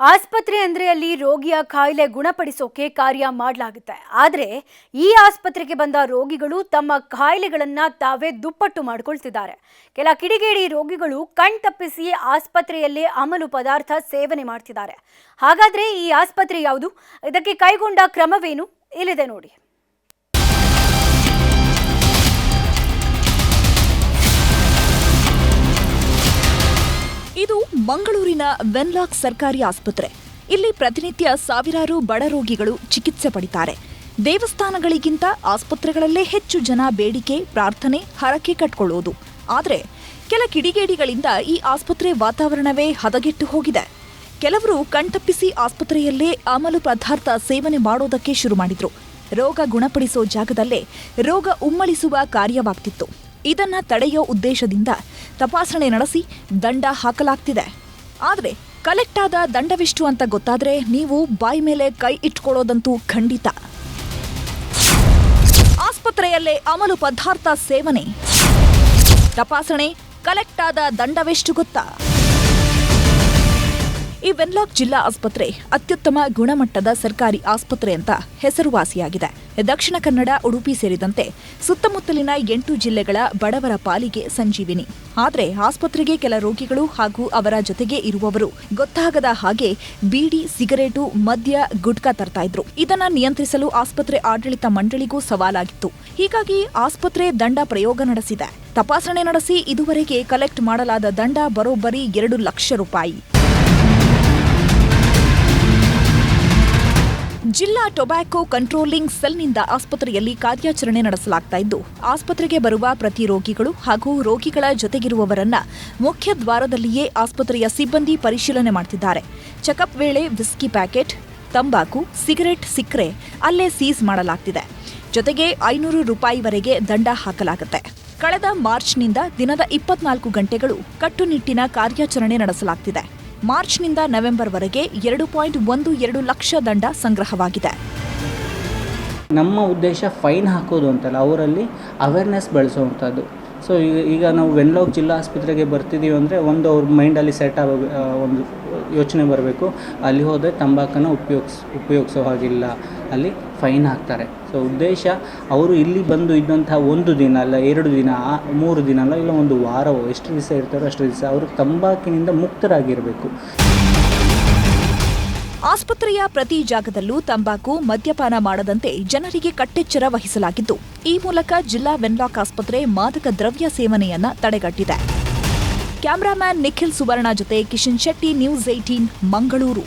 ಆಸ್ಪತ್ರೆ ಅಂದರೆ ಅಲ್ಲಿ ರೋಗಿಯ ಕಾಯಿಲೆ ಗುಣಪಡಿಸೋಕೆ ಕಾರ್ಯ ಮಾಡಲಾಗುತ್ತೆ. ಆದರೆ ಈ ಆಸ್ಪತ್ರೆಗೆ ಬಂದ ರೋಗಿಗಳು ತಮ್ಮ ಕಾಯಿಲೆಗಳನ್ನ ತಾವೇ ದುಪ್ಪಟ್ಟು ಮಾಡಿಕೊಳ್ತಿದ್ದಾರೆ. ಕೆಲ ಕಿಡಿಗೇಡಿ ರೋಗಿಗಳು ಕಣ್ ತಪ್ಪಿಸಿ ಆಸ್ಪತ್ರೆಯಲ್ಲೇ ಅಮಲು ಪದಾರ್ಥ ಸೇವನೆ ಮಾಡ್ತಿದ್ದಾರೆ. ಹಾಗಾದ್ರೆ ಈ ಆಸ್ಪತ್ರೆ ಯಾವುದು? ಇದಕ್ಕೆ ಕೈಗೊಂಡ ಕ್ರಮವೇನು? ಇಲ್ಲಿದೆ ನೋಡಿ. ಇದು ಮಂಗಳೂರಿನ ವೆನ್ಲಾಕ್ ಸರ್ಕಾರಿ ಆಸ್ಪತ್ರೆ. ಇಲ್ಲಿ ಪ್ರತಿನಿತ್ಯ ಸಾವಿರಾರು ಬಡ ರೋಗಿಗಳು ಚಿಕಿತ್ಸೆ ಪಡಿತಾರೆ. ದೇವಸ್ಥಾನಗಳಿಗಿಂತ ಆಸ್ಪತ್ರೆಗಳಲ್ಲೇ ಹೆಚ್ಚು ಜನ ಬೇಡಿಕೆ, ಪ್ರಾರ್ಥನೆ, ಹರಕೆ ಕಟ್ಕೊಳ್ಳೋದು. ಆದರೆ, ಕೆಲ ಕಿಡಿಗೇಡಿಗಳಿಂದ ಈ ಆಸ್ಪತ್ರೆ ವಾತಾವರಣವೇ ಹದಗೆಟ್ಟು ಹೋಗಿದೆ. ಕೆಲವರು ಕಣ್ತಪ್ಪಿಸಿ ಆಸ್ಪತ್ರೆಯಲ್ಲೇ ಅಮಲು ಪದಾರ್ಥ ಸೇವನೆ ಮಾಡೋದಕ್ಕೆ ಶುರು ಮಾಡಿದ್ರು. ರೋಗ ಗುಣಪಡಿಸೋ ಜಾಗದಲ್ಲೇ ರೋಗ ಉಮ್ಮಳಿಸುವ ಕಾರ್ಯವಾಗ್ತಿತ್ತು. ಇದನ್ನ ತಡೆಯೋ ಉದ್ದೇಶದಿಂದ ತಪಾಸಣೆ ನಡೆಸಿ ದಂಡ ಹಾಕಲಾಗ್ತಿದೆ. ಆದರೆ ಕಲೆಕ್ಟ್ ಆದ ದಂಡವಿಷ್ಟು ಅಂತ ಗೊತ್ತಾದರೆ ನೀವು ಬಾಯಿ ಮೇಲೆ ಕೈ ಇಟ್ಕೊಳ್ಳೋದಂತೂ ಖಂಡಿತ. ಆಸ್ಪತ್ರೆಯಲ್ಲೇ ಅಮಲು ಪದಾರ್ಥ ಸೇವನೆ. ತಪಾಸಣೆ ಕಲೆಕ್ಟ್ ಆದ ದಂಡವೆಷ್ಟು ಗೊತ್ತಾ? ಈ ವೆನ್ಲಾಕ್ ಜಿಲ್ಲಾ ಆಸ್ಪತ್ರೆ ಅತ್ಯುತ್ತಮ ಗುಣಮಟ್ಟದ ಸರ್ಕಾರಿ ಆಸ್ಪತ್ರೆ ಅಂತ ಹೆಸರುವಾಸಿಯಾಗಿದೆ. ದಕ್ಷಿಣ ಕನ್ನಡ, ಉಡುಪಿ ಸೇರಿದಂತೆ ಸುತ್ತಮುತ್ತಲಿನ ಎಂಟು ಜಿಲ್ಲೆಗಳ ಬಡವರ ಪಾಲಿಗೆ ಸಂಜೀವಿನಿ. ಆದರೆ ಆಸ್ಪತ್ರೆಗೆ ಕೆಲ ರೋಗಿಗಳು ಹಾಗೂ ಅವರ ಜೊತೆಗೆ ಇರುವವರು ಗೊತ್ತಾಗದ ಹಾಗೆ ಬೀಡಿ, ಸಿಗರೇಟು, ಮದ್ಯ, ಗುಟ್ಕಾ ತರ್ತಾ ಇದ್ರು. ಇದನ್ನ ನಿಯಂತ್ರಿಸಲು ಆಸ್ಪತ್ರೆ ಆಡಳಿತ ಮಂಡಳಿಗೂ ಸವಾಲಾಗಿತ್ತು. ಹೀಗಾಗಿ ಆಸ್ಪತ್ರೆ ದಂಡ ಪ್ರಯೋಗ ನಡೆಸಿದೆ. ತಪಾಸಣೆ ನಡೆಸಿ ಇದುವರೆಗೆ ಕಲೆಕ್ಟ್ ಮಾಡಲಾದ ದಂಡ ಬರೋಬ್ಬರಿ ಎರಡು ಲಕ್ಷ ರೂಪಾಯಿ. ಜಿಲ್ಲಾ ಟೊಬ್ಯಾಕೋ ಕಂಟ್ರೋಲಿಂಗ್ ಸೆಲ್ನಿಂದ ಆಸ್ಪತ್ರೆಯಲ್ಲಿ ಕಾರ್ಯಾಚರಣೆ ನಡೆಸಲಾಗ್ತಾ ಇದ್ದು, ಆಸ್ಪತ್ರೆಗೆ ಬರುವ ಪ್ರತಿ ರೋಗಿಗಳು ಹಾಗೂ ರೋಗಿಗಳ ಜೊತೆಗಿರುವವರನ್ನ ಮುಖ್ಯ ದ್ವಾರದಲ್ಲಿಯೇ ಆಸ್ಪತ್ರೆಯ ಸಿಬ್ಬಂದಿ ಪರಿಶೀಲನೆ ಮಾಡ್ತಿದ್ದಾರೆ. ಚೆಕಪ್ ವೇಳೆ ವಿಸ್ಕಿ ಪ್ಯಾಕೆಟ್, ತಂಬಾಕು, ಸಿಗರೆಟ್ ಸಿಕ್ಕರೆ ಅಲ್ಲೇ ಸೀಸ್ ಮಾಡಲಾಗ್ತಿದೆ. ಜೊತೆಗೆ ಐನೂರು ರೂಪಾಯಿವರೆಗೆ ದಂಡ ಹಾಕಲಾಗುತ್ತೆ. ಕಳೆದ ಮಾರ್ಚ್ನಿಂದ ದಿನದ ಇಪ್ಪತ್ನಾಲ್ಕು ಗಂಟೆಗಳು ಕಟ್ಟುನಿಟ್ಟಿನ ಕಾರ್ಯಾಚರಣೆ ನಡೆಸಲಾಗ್ತಿದೆ. ಮಾರ್ಚ್ನಿಂದ ನವೆಂಬರ್ವರೆಗೆ ಎರಡು ಪಾಯಿಂಟ್ ಒಂದು ಎರಡು ಲಕ್ಷ ದಂಡ ಸಂಗ್ರಹವಾಗಿದೆ. ನಮ್ಮ ಉದ್ದೇಶ ಫೈನ್ ಹಾಕೋದು ಅಂತಲ್ಲ, ಅವರಲ್ಲಿ ಅವೇರ್ನೆಸ್ ಬೆಳೆಸುವಂಥದ್ದು. ಸೊ ಈಗ ಈಗ ನಾವು ವೆನ್ಲೋಕ್ ಜಿಲ್ಲಾ ಆಸ್ಪತ್ರೆಗೆ ಬರ್ತಿದ್ದೀವಿ ಅಂದರೆ ಒಂದು ಅವ್ರ ಮೈಂಡಲ್ಲಿ ಸೆಟ್ ಆಗೋ ಒಂದು ಯೋಚನೆ ಬರಬೇಕು. ಅಲ್ಲಿ ಹೋದರೆ ತಂಬಾಕನ್ನು ಉಪಯೋಗಿಸ್, ಉಪಯೋಗಿಸೋ ಹಾಗಿಲ್ಲ. ಅಲ್ಲಿ ಫೈನ್ ಹಾಕ್ತಾರೆ ಸೊ ಉದ್ದೇಶ ಅವರು ಇಲ್ಲಿ ಬಂದು ಇದ್ದಂಥ ಒಂದು ದಿನ ಅಲ್ಲ, ಎರಡು ದಿನ ಮೂರು ದಿನ ಅಲ್ಲ, ಇಲ್ಲ ಒಂದು ವಾರವೋ, ಎಷ್ಟು ದಿವಸ ಇರ್ತಾರೋ ಅಷ್ಟು ದಿವಸ ಅವರು ತಂಬಾಕಿನಿಂದ ಮುಕ್ತರಾಗಿರಬೇಕು. ಆಸ್ಪತ್ರೆಯ ಪ್ರತಿ ಜಾಗದಲ್ಲೂ ತಂಬಾಕು, ಮದ್ಯಪಾನ ಮಾಡದಂತೆ ಜನರಿಗೆ ಕಟ್ಟೆಚ್ಚರ ವಹಿಸಲಾಗಿದ್ದು, ಈ ಮೂಲಕ ಜಿಲ್ಲಾ ವೆನ್ಲಾಕ್ ಆಸ್ಪತ್ರೆ ಮಾದಕ ದ್ರವ್ಯ ಸೇವನೆಯನ್ನ ತಡೆಗಟ್ಟಿದೆ. ಕ್ಯಾಮರಾಮ್ಯಾನ್ ನಿಖಿಲ್ ಸುವರ್ಣ ಜೊತೆ ಕಿಶನ್ ಶೆಟ್ಟಿ, ನ್ಯೂಸ್ ಏಟೀನ್ ಮಂಗಳೂರು.